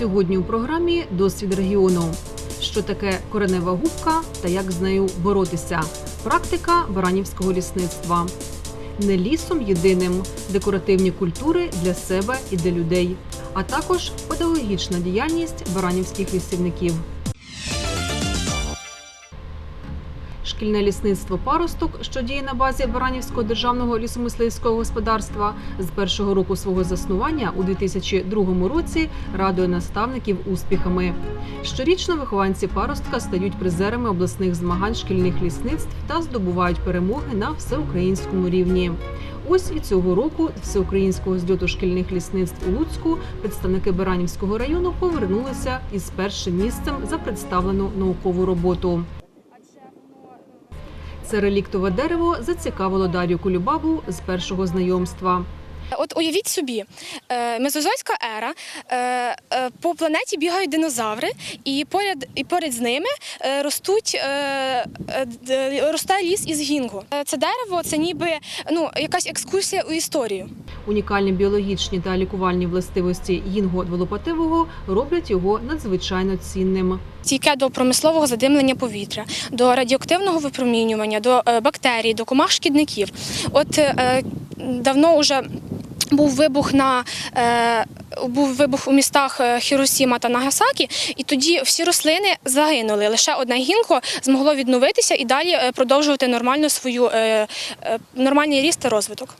Сьогодні у програмі Досвід регіону. Що таке коренева губка та як з нею боротися? Практика баранівського лісництва. Не лісом єдиним декоративні культури для себе і для людей, а також педагогічна діяльність баранівських лісівників. Шкільне лісництво паросток, що діє на базі Баранівського державного лісомисливського господарства, з першого року свого заснування у 2002 році радує наставників успіхами. Щорічно вихованці паростка стають призерами обласних змагань шкільних лісництв та здобувають перемоги на всеукраїнському рівні. Ось і цього року всеукраїнського зльоту шкільних лісництв у Луцьку представники Баранівського району повернулися із першим місцем за представлену наукову роботу. Це реліктове дерево зацікавило Дар'ю Кулюбабу з першого знайомства. От уявіть собі, е, мезозойська ера, е, е, по планеті бігають динозаври, і поряд, і поряд з ними ростуть, росте ліс із гінгу. Це дерево, це ніби ну, якась екскурсія у історію. Унікальні біологічні та лікувальні властивості гінго дволопативого роблять його надзвичайно цінним. Стійке до промислового задимлення повітря, до радіоактивного випромінювання, до е, бактерій, до комах шкідників. От е, давно вже був вибух на е, був вибух у містах е, Хіросіма та Нагасакі, і тоді всі рослини загинули. Лише одне гінко змогло відновитися і далі е, продовжувати нормально свою е, е, нормальний ріст та розвиток.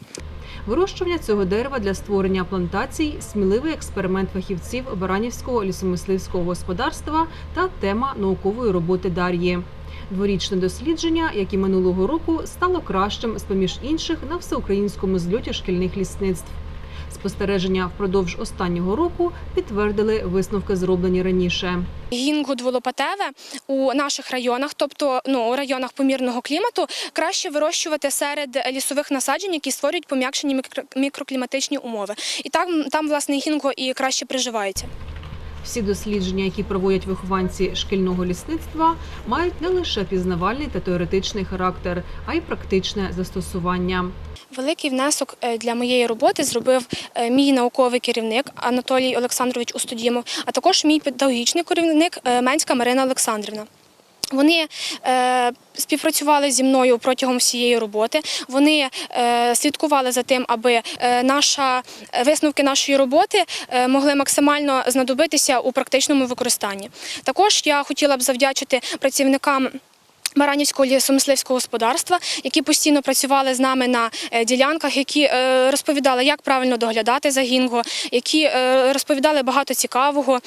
Вирощування цього дерева для створення плантацій сміливий експеримент фахівців Баранівського лісомисливського господарства та тема наукової роботи Дар'ї. Дворічне дослідження, як і минулого року, стало кращим з поміж інших на всеукраїнському зльоті шкільних лісництв. Спостереження впродовж останнього року підтвердили висновки, зроблені раніше. Гінгу дволопатеве у наших районах, тобто ну у районах помірного клімату, краще вирощувати серед лісових насаджень, які створюють пом'якшені мікро- мікрокліматичні умови. І там, там власне гінго і краще приживається. Всі дослідження, які проводять вихованці шкільного лісництва, мають не лише пізнавальний та теоретичний характер, а й практичне застосування. Великий внесок е, для моєї роботи зробив е, мій науковий керівник Анатолій Олександрович Устудімов, а також мій педагогічний керівник е, Менська Марина Олександрівна. Вони е, співпрацювали зі мною протягом всієї роботи. Вони е, слідкували за тим, аби наша висновки нашої роботи могли максимально знадобитися у практичному використанні. Також я хотіла б завдячити працівникам. Баранівського лісомисливського господарства, які постійно працювали з нами на е, ділянках, які е, розповідали, як правильно доглядати за гінго, які е, розповідали багато цікавого.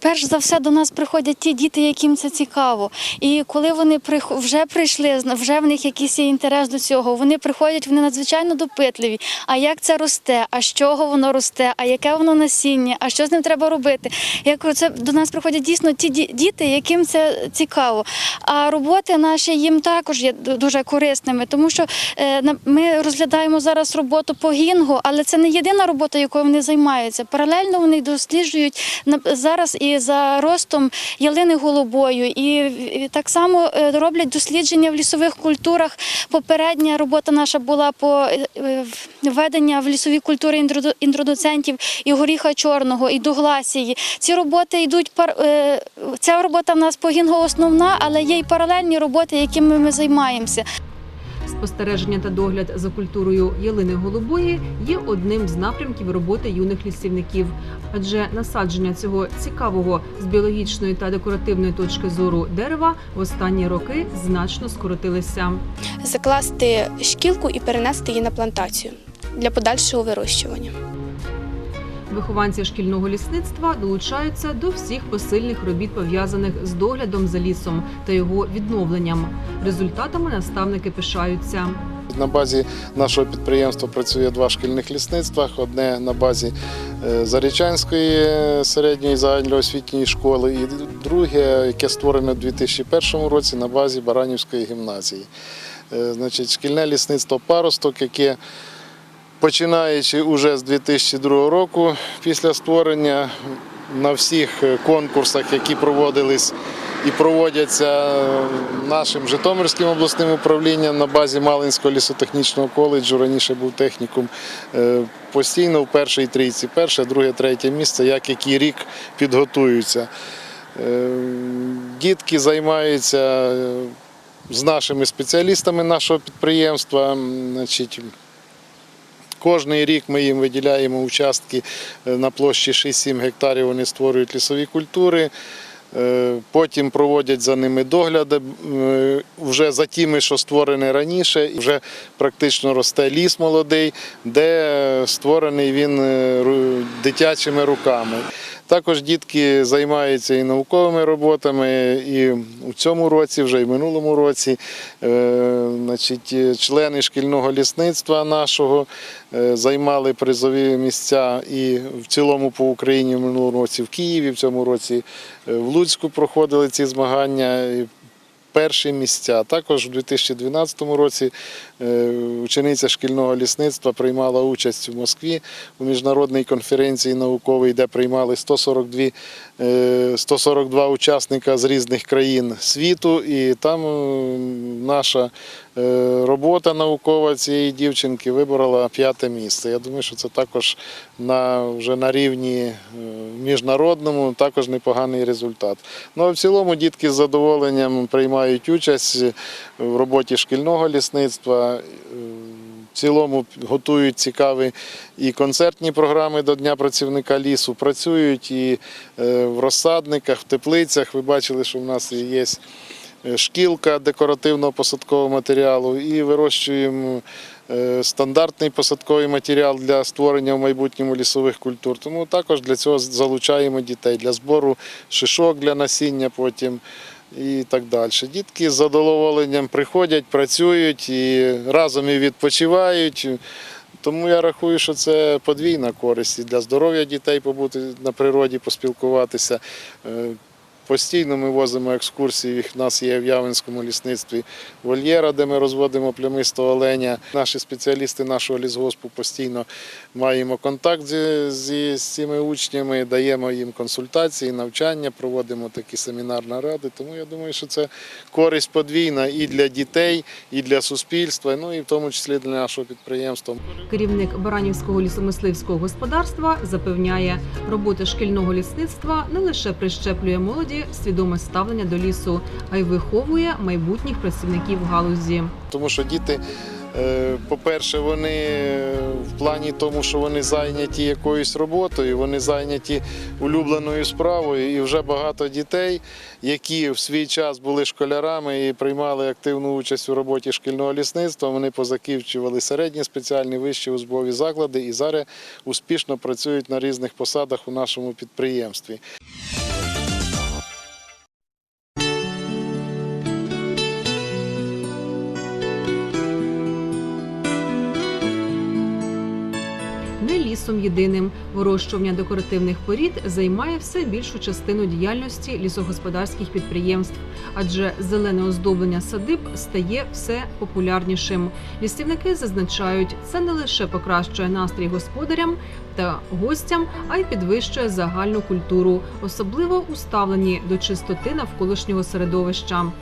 Перш за все до нас приходять ті діти, яким це цікаво. І коли вони вже прийшли, вже в них якийсь є інтерес до цього, вони приходять, вони надзвичайно допитливі. А як це росте? А з чого воно росте? А яке воно насіння? А що з ним треба робити? Як це до нас приходять дійсно ті діти, яким це цікаво. А роботи наші їм також є дуже корисними, тому що е, ми розглядаємо зараз роботу по гінгу, але це не єдина робота, якою вони займаються. Паралельно вони досліджують зараз і за ростом ялини голубою, і так само е, роблять дослідження в лісових культурах. Попередня робота наша була по е, е, введення в лісові культури інтродуцентів і горіха чорного, і дугласії. Ці роботи йдуть Ця робота в нас по основна, але є й паралельні роботи, якими ми займаємося. Спостереження та догляд за культурою ялини голубої є одним з напрямків роботи юних лісівників, адже насадження цього цікавого з біологічної та декоративної точки зору дерева в останні роки значно скоротилися. закласти шкілку і перенести її на плантацію для подальшого вирощування. Вихованці шкільного лісництва долучаються до всіх посильних робіт, пов'язаних з доглядом за лісом та його відновленням. Результатами наставники пишаються. На базі нашого підприємства працює два шкільних лісництва. Одне на базі е, Зарічанської середньої загальноосвітньої школи, і друге, яке створене у 2001 році на базі Баранівської гімназії. Е, Значить, шкільне лісництво паросток, яке починаючи уже з 2002 року, після створення на всіх е, конкурсах, які проводились і проводяться нашим Житомирським обласним управлінням на базі Малинського лісотехнічного коледжу. Раніше був технікум. Е, Постійно в першій трійці, перше, друге, третє місце, як який рік підготуються. Е, Дітки займаються е, з нашими спеціалістами нашого підприємства. Значить, Кожний рік ми їм виділяємо участки е, на площі 6-7 гектарів. Вони створюють лісові культури. Е, Потім проводять за ними догляди е, вже за тими, що створені раніше. Вже практично росте ліс молодий, де створений він дитячими руками. Також дітки займаються і науковими роботами, і у цьому році, вже і в минулому році, е, значить, е, члени шкільного лісництва нашого е, займали призові місця і в цілому по Україні в минулому році в Києві, в цьому році в Луцьку проходили ці змагання. Перші місця. Також у 2012 році е, учениця шкільного лісництва приймала участь у Москві у міжнародній конференції науковій, де приймали 142, е, 142 учасника з різних країн світу. І там е, наша робота наукова цієї дівчинки виборола п'яте місце. Я думаю, що це також на, вже на рівні е, міжнародному також непоганий результат. Ну а в цілому дітки з задоволенням приймають участь в роботі шкільного лісництва. Е, В цілому готують цікаві і концертні програми до Дня працівника лісу. Працюють і е, в розсадниках, в теплицях. Ви бачили, що в нас є е, шкілка декоративного посадкового матеріалу і вирощуємо е, стандартний посадковий матеріал для створення в майбутньому лісових культур. Тому також для цього залучаємо дітей для збору шишок для насіння потім. І так далі. Дітки з задоволенням приходять, працюють і разом і відпочивають. Тому я рахую, що це подвійна користь і для здоров'я дітей побути на природі, поспілкуватися. Постійно ми возимо екскурсії. В нас є в Явинському лісництві вольєра, де ми розводимо плямистого оленя. Наші спеціалісти нашого лісгоспу постійно маємо контакт з цими учнями, даємо їм консультації, навчання, проводимо такі семінарні ради. Тому я думаю, що це користь подвійна і для дітей, і для суспільства, ну і в тому числі для нашого підприємства. Керівник Баранівського лісомисливського господарства запевняє, робота шкільного лісництва не лише прищеплює молоді свідоме ставлення до лісу, а й виховує майбутніх працівників галузі. Тому що діти, е, по-перше, вони е, в плані тому, що вони зайняті якоюсь роботою, вони зайняті улюбленою справою, і вже багато дітей, які в свій час були школярами і приймали активну участь у роботі шкільного лісництва, вони позакінчували середні спеціальні вищі учбові заклади і зараз успішно працюють на різних посадах у нашому підприємстві. Єдиним вирощування декоративних порід займає все більшу частину діяльності лісогосподарських підприємств, адже зелене оздоблення садиб стає все популярнішим. Лісівники зазначають, це не лише покращує настрій господарям та гостям, а й підвищує загальну культуру, особливо у ставленні до чистоти навколишнього середовища.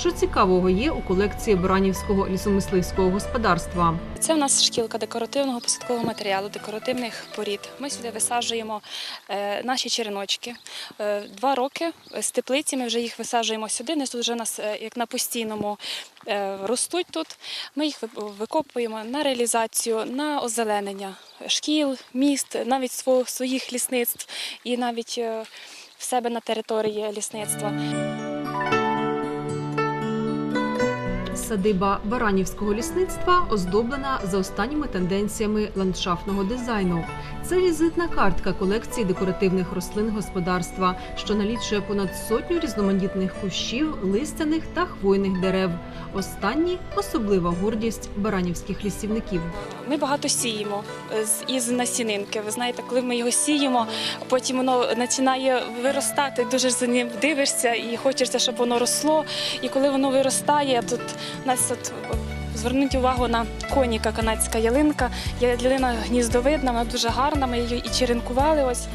Що цікавого є у колекції Баранівського лісомисливського господарства? Це в нас шкілка декоративного посадкового матеріалу, декоративних порід. Ми сюди висаджуємо е, наші череночки. Е, два роки з теплиці ми вже їх висаджуємо сюди. Вони тут вже у нас е, як на постійному ростуть тут. Ми їх викопуємо на реалізацію, на озеленення шкіл, міст, навіть сво- своїх лісництв і навіть в себе на території лісництва. Садиба Баранівського лісництва оздоблена за останніми тенденціями ландшафтного дизайну. Це візитна картка колекції декоративних рослин господарства, що налічує понад сотню різноманітних кущів, листяних та хвойних дерев. Останні особлива гордість баранівських лісівників. Ми багато сіємо е, із насінинки. Ви знаєте, коли ми його сіємо, потім воно починає виростати. Дуже за ним дивишся і хочеться, щоб воно росло. І коли воно виростає, тут нас от звернуть увагу на коніка канадська ялинка. Ялина гніздовидна, вона дуже гарна. Ми її і черенкували ось.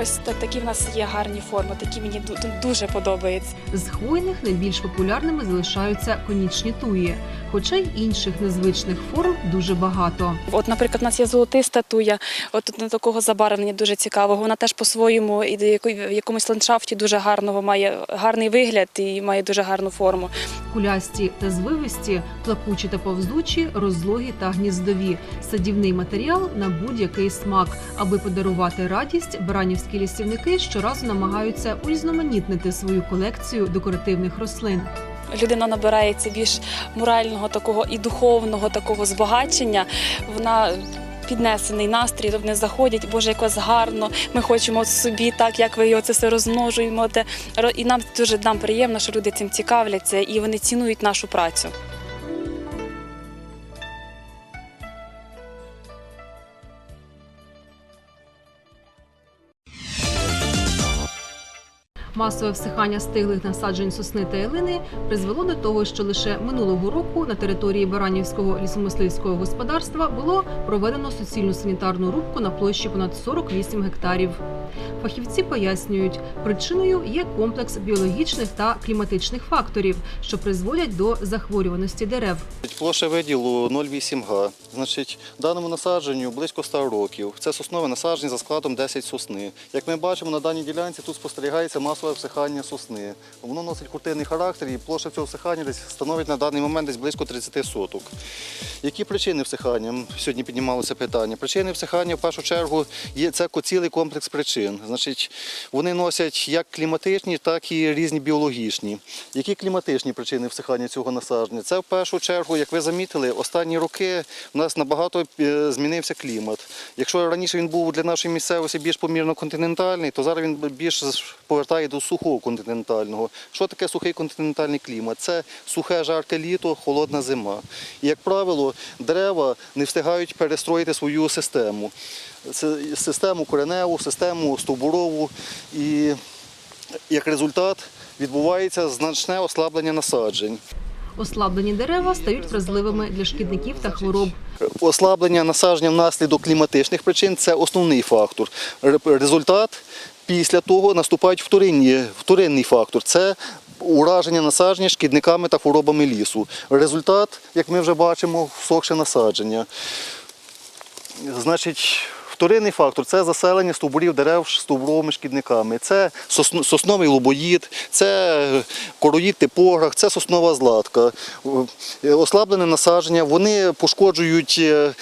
Ось та- такі в нас є гарні форми, такі мені дуже подобаються. З хвойних найбільш популярними залишаються конічні туї, хоча й інших незвичних форм дуже багато. От, наприклад, у нас є золотиста туя, от тут на такого забарвлення дуже цікавого. Вона теж по-своєму і в якомусь ландшафті дуже гарного має гарний вигляд і має дуже гарну форму. Кулясті та звивисті, плакучі та повзучі, розлогі та гніздові. Садівний матеріал на будь-який смак. Аби подарувати радість, баранівські лісівники щоразу намагаються урізноманітнити свою колекцію декоративних рослин. Людина набирається більш морального такого і духовного такого збагачення. Вона піднесений настрій, вони заходять, Боже, як вас гарно. Ми хочемо собі, так як ви його це все розмножуємо. І нам дуже нам приємно, що люди цим цікавляться і вони цінують нашу працю. Масове всихання стиглих насаджень сосни та ялини призвело до того, що лише минулого року на території Баранівського лісомисливського господарства було проведено суцільну санітарну рубку на площі понад 48 гектарів. Фахівці пояснюють, причиною є комплекс біологічних та кліматичних факторів, що призводять до захворюваності дерев. Площа виділу 0,8 га. Значить, даному насадженню близько 100 років. Це соснове насадження за складом 10 сосни. Як ми бачимо, на даній ділянці тут спостерігається масове всихання сосни. Воно носить куртинний характер і площа цього всихання десь становить на даний момент десь близько 30 соток. Які причини всихання? Сьогодні піднімалося питання. Причини всихання в першу чергу є це цілий комплекс причин. Значить, вони носять як кліматичні, так і різні біологічні. Які кліматичні причини всихання цього насадження? Це в першу чергу, як ви замітили, останні роки в нас набагато е, змінився клімат. Якщо раніше він був для нашої місцевості більш помірно континентальний, то зараз він більш повертає до сухого континентального. Що таке сухий континентальний клімат? Це сухе жарке літо, холодна зима. І, як правило, дерева не встигають перестроїти свою систему. Це систему кореневу, систему стовбурову. І як результат відбувається значне ослаблення насаджень. Ослаблені дерева стають вразливими для шкідників та хвороб. Ослаблення насадження внаслідок кліматичних причин це основний фактор. Результат після того наступають вторинні, вторинний фактор. Це ураження насадження шкідниками та хворобами лісу. Результат, як ми вже бачимо, всохше насадження. Значить, вторинний фактор це заселення стовбурів дерев стовбуровими шкідниками. Це сосновий лобоїд, це короїд типограф, це соснова златка. Е, Ослаблене насадження, вони пошкоджують е,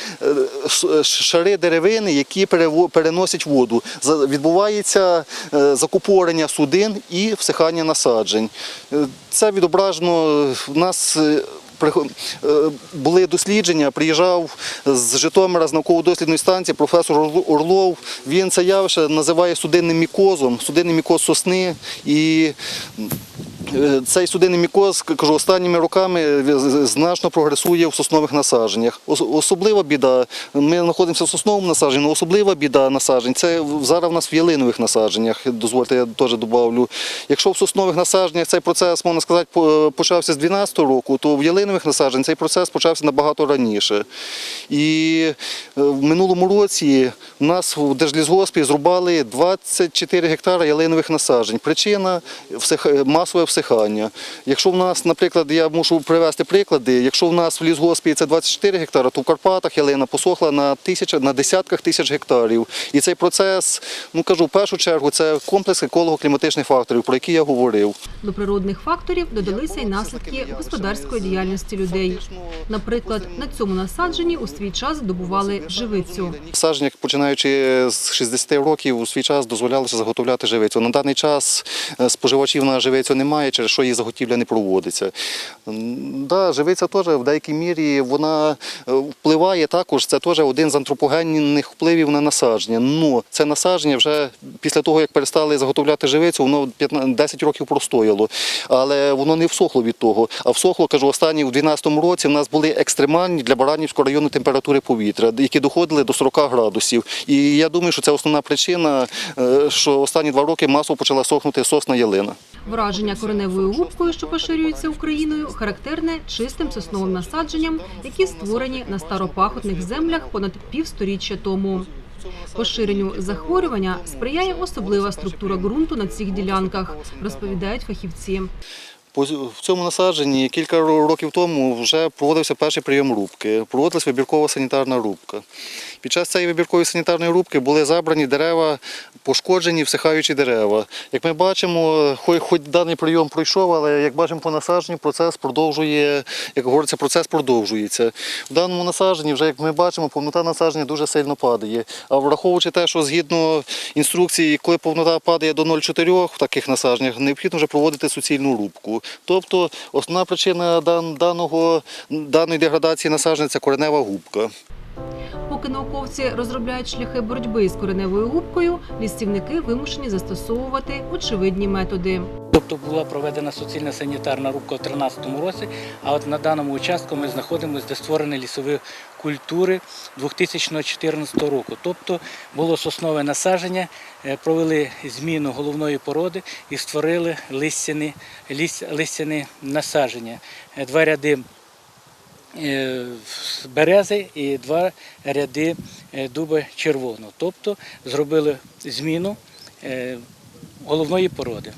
е, шари деревини, які переносять воду. Відбувається е, закупорення судин і всихання насаджень. Е, Це відображено в нас. Е, були дослідження, приїжджав з Житомира з науково-дослідної станції професор Орлов. Він це явище називає судинним мікозом, судинний мікоз сосни. І цей судинний мікоз, кажу, останніми роками е, значно прогресує в соснових насадженнях. Особлива біда. Ми знаходимося в сосновому насадженні, але особлива біда насаджень. Це зараз в нас в ялинових насадженнях. Дозвольте, я теж добавлю. Якщо в соснових насадженнях цей процес, можна сказати, почався з 12 року, то в ялинових насадженнях цей процес почався набагато раніше. І е, в минулому році у нас в Держлісгоспі зрубали 24 гектара ялинових насаджень. Причина масове всихання. Якщо в нас, наприклад, я мушу привести приклади, якщо в нас в лісгоспі це 24 гектара, то в Карпатах ялина посохла на тисяч, на десятках тисяч гектарів. І цей процес, ну кажу, в першу чергу, це комплекс еколого-кліматичних факторів, про які я говорив. До природних факторів додалися й наслідки господарської діяльності людей. Наприклад, на цьому насадженні у свій час добували живицю. Садження, починаючи з 60 років, у свій час дозволялося заготовляти живицю. На даний час е, споживачів на живицю немає, через що її заготівля не проводиться. Да, живиця теж в деякій мірі вона е, впливає також. Це теж один з антропогенних впливів на насадження. Ну це насадження вже після того, як перестали заготовляти живицю, воно 15 10 років простояло. Але воно не всохло від того. А всохло, кажу, останні в 2012 році в нас були екстремальні для Баранівського району температури повітря, які доходили до 40 градусів. І я думаю, що це основна причина, е, що останні два роки масово почала сохнути сосна ялина. Враження кореневою губкою, що поширюється Україною, характерне чистим сосновим насадженням, які створені на старопахотних землях понад півсторіччя тому. Поширенню захворювання сприяє особлива структура ґрунту на цих ділянках, розповідають фахівці. В цьому насадженні кілька років тому вже проводився перший прийом рубки, проводилась вибіркова санітарна рубка. Під час цієї вибіркової санітарної рубки були забрані дерева, пошкоджені, всихаючі дерева. Як ми бачимо, хоч даний прийом пройшов, але як бачимо по насадженню, процес продовжує, як говориться, процес продовжується. В даному насадженні, вже як ми бачимо, повнота насадження дуже сильно падає. А враховуючи те, що згідно інструкції, коли повнота падає до 0,4 в таких насадженнях, необхідно вже проводити суцільну рубку. Тобто основна причина даного, даної деградації насадження це коренева губка. Поки науковці розробляють шляхи боротьби з кореневою губкою, лісівники вимушені застосовувати очевидні методи. Тобто була проведена суцільна санітарна рубка у 2013 році, а от на даному участку ми знаходимося, де створені лісові культури 2014 року. Тобто було соснове насадження, е, провели зміну головної породи і створили листяні, листяні насадження. Е, Два ряди е, берези і два ряди дуба червоного. Тобто зробили зміну головної породи.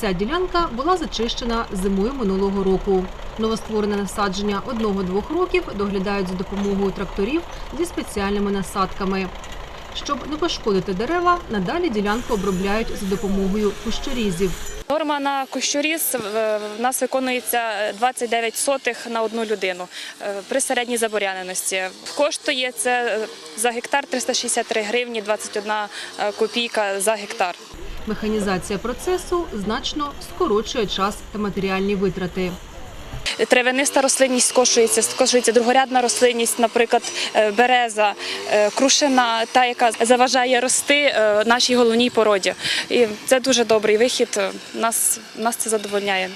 Ця ділянка була зачищена зимою минулого року. Новостворене насадження одного-двох років доглядають за допомогою тракторів зі спеціальними насадками. Щоб не пошкодити дерева, надалі ділянку обробляють за допомогою кущорізів. Норма на кущоріз е, в нас виконується 29 сотих на одну людину е, при середній заборяненості. Коштує це е, за гектар 363 гривні 21 копійка за гектар. Механізація процесу значно скорочує час та матеріальні витрати. Травяниста рослинність скошується, скошується другорядна рослинність, наприклад, е, береза, е, крушина, та яка заважає рости е, нашій головній породі. І це дуже добрий вихід. Нас, нас це задовольняє.